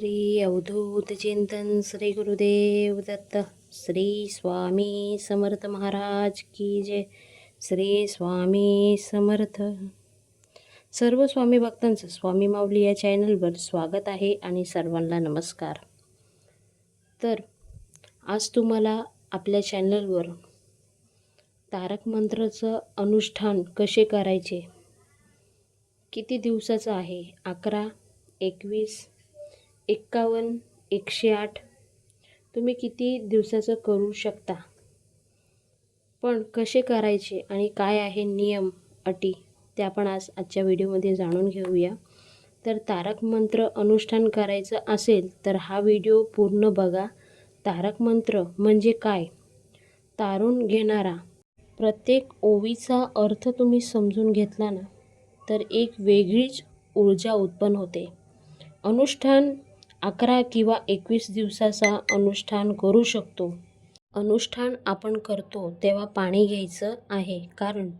श्री अवधूत चिंतन श्री गुरुदेव दत्त श्री स्वामी समर्थ महाराज की जय. श्री स्वामी समर्थ. सर्व स्वामी भक्तांचं स्वामी माऊली या चॅनलवर स्वागत आहे आणि सर्वांना नमस्कार. तर आज तुम्हाला आपल्या चॅनलवर तारक मंत्राचं अनुष्ठान कसे करायचे? किती दिवसाचं आहे? अकरा एकवीस एक्कावन्न एकशे आठ. तुम्ही किती दिवसाचं करू शकता? पण कसे करायचे आणि काय आहे नियम अटी ते आपण आज आजच्या व्हिडिओमध्ये जाणून घेऊया. तर तारक मंत्र अनुष्ठान करायचं असेल तर हा व्हिडिओ पूर्ण बघा. तारक मंत्र म्हणजे काय? तारून घेणारा. प्रत्येक ओवीचा अर्थ तुम्ही समजून घेतला ना तर एक वेगळीच ऊर्जा उत्पन्न होते. अनुष्ठान अकरा किंवा एकवीस दिवसाचा अनुष्ठान करू शकतो. अनुष्ठान आपण करतो तेव्हा पाणी घ्यायचं आहे कारण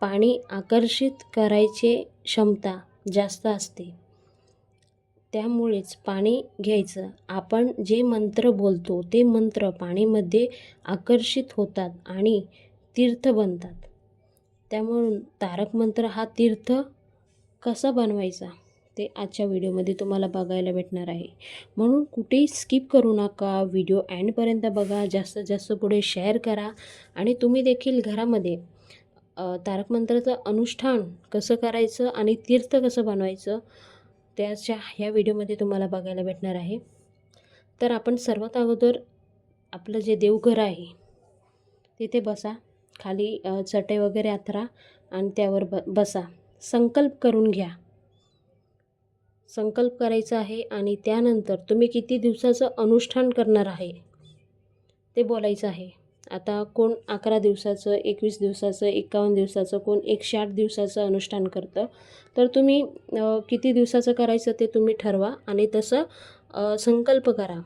पाणी आकर्षित करायचे क्षमता जास्त असते. त्यामुळेच पाणी घ्यायचं. आपण जे मंत्र बोलतो ते मंत्र पाणीमध्ये आकर्षित होतात आणि तीर्थ बनतात. त्यामुळं तारक मंत्र हा तीर्थ कसा बनवायचा? ते आजच्या व्हिडिओमध्ये तुम्हाला बघायला भेटणार आहे. म्हणून कुठेही स्किप करू नका व्हिडिओ एंडपर्यंत बघा जास्तीत जास्त पुढे शेअर करा आणि तुम्ही देखील घरामध्ये अ, तारक मंत्राचं अनुष्ठान कसं करायचं आणि तीर्थ कसं बनवायचं त्याच्या ह्या व्हिडिओमध्ये तुम्हाला बघायला भेटणार आहे. तर आपण सर्वात अगोदर आपलं जे देवघर आहे तिथे बसा. खाली चटई वगैरे आथरा आणि त्यावर ब बसा. संकल्प करून घ्या. संकल्प करायचा आहे आणि त्यानंतर तुम्ही किती दिवसाचं अनुष्ठान करणार आहे? ते बोलायचं आहे. आता कोण अकरा दिवसाचं एकवीस दिवसाचं एकावन्न दिवसाचं कोण एकशे आठ दिवसाचं अनुष्ठान करतं? तर तुम्ही किती दिवसाचं करायचं ते तुम्ही ठरवा आणि तसं संकल्प करा.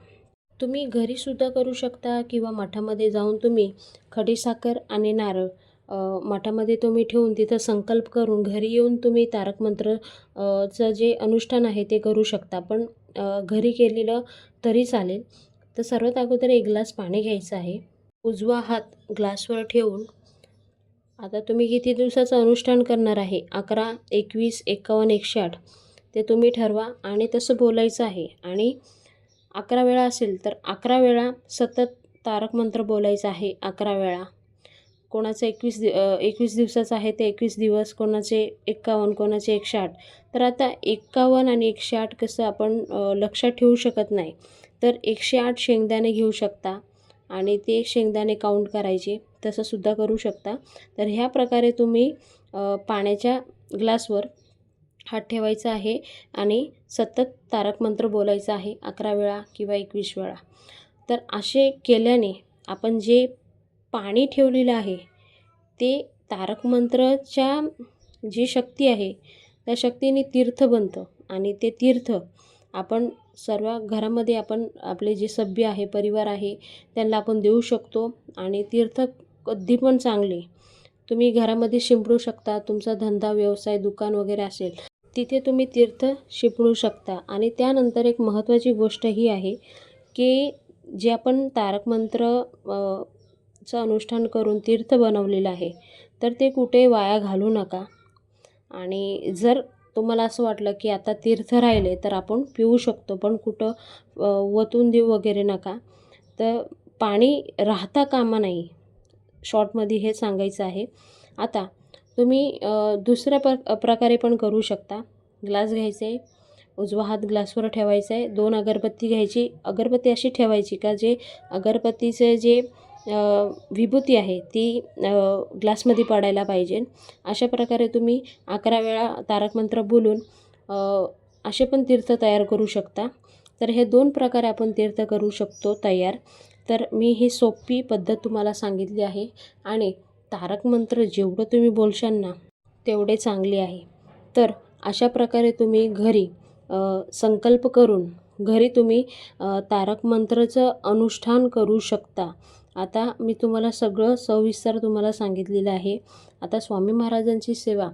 तुम्ही घरीसुद्धा करू शकता किंवा मठामध्ये जाऊन तुम्ही खडीसाखर आणि नारळ मठामध्ये तुम्ही ठेवून तिथं संकल्प करून घरी येऊन तुम्ही तारक मंत्र चं जे अनुष्ठान आहे ते करू शकता. पण घरी केलेलं तरी चालेल. तर सर्वात अगोदर एक ग्लास पाणी घ्यायचं आहे. उजवा हात ग्लासवर ठेवून आता तुम्ही किती दिवसाचं अनुष्ठान करणार आहे? अकरा एकवीस एकावन्न एकशे आठ. ते तुम्ही ठरवा आणि तसं बोलायचं आहे. आणि अकरा वेळा असेल तर अकरा वेळा सतत तारक मंत्र बोलायचं आहे. अकरा वेळा. कोणाचं एकवीस दि एकवीस दिवसाचं आहे ते एकवीस दिवस कोणाचे एक्कावन्न कोणाचे एकशे आठ. तर आता एक्कावन्न आणि एकशे आठ कसं आपण लक्षात ठेवू शकत नाही. तर एकशे आठ शेंगदाणे घेऊ शकता आणि ते शेंगदाणे काउंट करायचे तसंसुद्धा करू शकता. तर ह्या प्रकारे तुम्ही पाण्याच्या ग्लासवर हात ठेवायचा आहे आणि सतत तारक मंत्र बोलायचं आहे अकरा वेळा किंवा एकवीस वेळा. तर असे केल्याने आपण जे पाणी ठेवलेलं आहे. ते तारक मंत्राच्या जी शक्ती आहे त्या शक्तीने तीर्थ बनतं आणि ते तीर्थ आपण सर्व घरामध्ये आपण आपले जे सभ्य आहे परिवार आहे त्यांना आपण देऊ शकतो आणि तीर्थ कधी पण चांगले. तुम्ही घरामध्ये शिंपडू शकता तुमचा धंदा व्यवसाय दुकान वगैरे असेल तिथे तुम्ही तीर्थ शिंपडू शकता. आणि त्यानंतर एक महत्त्वाची गोष्ट ही आहे की जे आपण तारक मंत्र चं अनुष्ठान करून तीर्थ बनवलेलं आहे. तर ते कुठे वाया घालू नका. आणि जर तुम्हाला असं वाटलं की आता तीर्थ राहिले तर आपण पिऊ शकतो पण कुठं वतून देऊ वगैरे नका. तर पाणी राहता कामा नाही. शॉर्टमध्ये हे सांगायचं आहे. आता तुम्ही दुसऱ्या प्र प्रकारे पण करू शकता. ग्लास घ्यायचे उजवा हात ग्लासवर ठेवायचा आहे. दोन अगरबत्ती घ्यायची. अगरबत्ती अशी ठेवायची का जे अगरबत्तीचे जे विभूती आहे ती ग्लासमध्ये पडायला पाहिजे. अशा प्रकारे तुम्ही अकरा वेळा तारक मंत्र बोलून असे पण तीर्थ तयार करू शकता. तर हे दोन प्रकारे आपण तीर्थ करू शकतो तयार. तर मी ही सोपी पद्धत तुम्हाला सांगितली आहे आणि तारक मंत्र जेवढं तुम्ही बोलशाल ना तेवढे चांगले आहे. तर अशा प्रकारे तुम्ही घरी संकल्प करून घरी तुम्ही तारक मंत्राचं अनुष्ठान करू शकता. आता मी तुम्हाला सगळं सविस्तर तुम्हाला सांगितलेलं आहे. आता स्वामी महाराजांची सेवा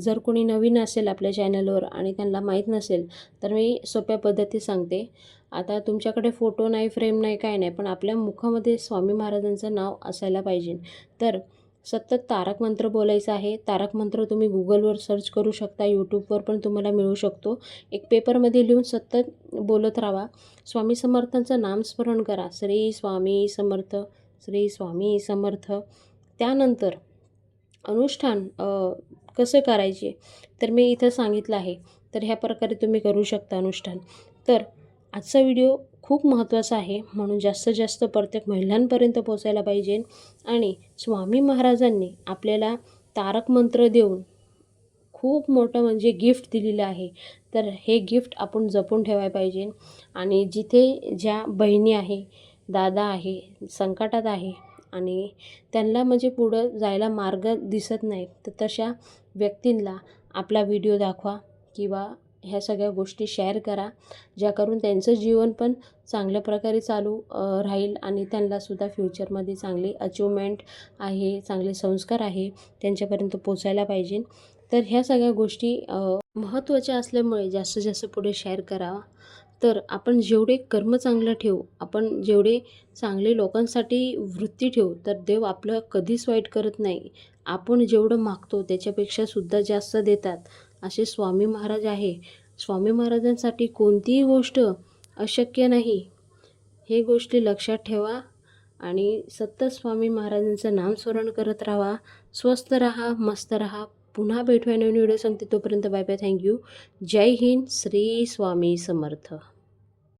जर कोणी नवीन असेल आपल्या चॅनलवर आणि त्यांना माहीत नसेल तर मी सोप्या पद्धती सांगते. आता तुमच्याकडे फोटो नाही फ्रेम नाही काय नाही पण आपल्या मुखामध्ये स्वामी महाराजांचं नाव असायला पाहिजे. तर सतत तारक मंत्र बोलायचं आहे. तारक मंत्र तुम्ही गुगलवर सर्च करू शकता यूट्यूबवर पण तुम्हाला मिळू शकतो. एक पेपरमध्ये लिहून सतत बोलत राहा. स्वामी समर्थांचं नामस्मरण करा. श्री स्वामी समर्थ श्री स्वामी समर्थ. त्यानंतर अनुष्ठान कसं करायचे? तर मी इथं सांगितलं आहे. तर ह्या प्रकारे तुम्ही करू शकता अनुष्ठान. तर आजचा व्हिडिओ खूप महत्त्वाचं आहे. म्हणून जास्तीत जास्त प्रत्येक महिलांपर्यंत पोचायला पाहिजे. आणि स्वामी महाराजांनी आपल्याला तारक मंत्र देऊन खूप मोठं म्हणजे गिफ्ट दिलेलं आहे. तर हे गिफ्ट आपण जपून ठेवायला पाहिजे. आणि जिथे ज्या बहिणी आहे दादा आहे संकटात आहे आणि त्यांना म्हणजे पुढं जायला मार्ग दिसत नाही तर तशा व्यक्तींना आपला व्हिडिओ दाखवा किंवा ह्या सगळ्या गोष्टी शेअर करा ज्या करून त्यांचं जीवन पण चांगल्या प्रकारे चालू राहील आणि त्यांनासुद्धा फ्युचरमध्ये चांगली अचिवमेंट आहे चांगले संस्कार आहे त्यांच्यापर्यंत पोचायला पाहिजे. तर ह्या सगळ्या गोष्टी महत्त्वाच्या असल्यामुळे जास्तीत जास्त पुढे शेअर करावा तर आपण जेवढे कर्म चांगलं ठेवू आपण जेवढे चांगले लोकांसाठी वृत्ती ठेवू तर देव आपलं कधीच वाईट करत नाही. आपण जेवढं मागतो त्याच्यापेक्षा सुद्धा जास्त देतात. असे स्वामी महाराज आहे. स्वामी महाराजांसाठी कोणतीही गोष्ट अशक्य नाही. हे गोष्टी लक्षात ठेवा आणि सतत स्वामी महाराजांचं नामस्मरण करत राहा. स्वस्त राहा मस्त राहा. पुन्हा भेटूया नवीन व्हिडिओ सांगते तोपर्यंत बाय बाय. थँक्यू जय हिंद. श्री स्वामी समर्थ.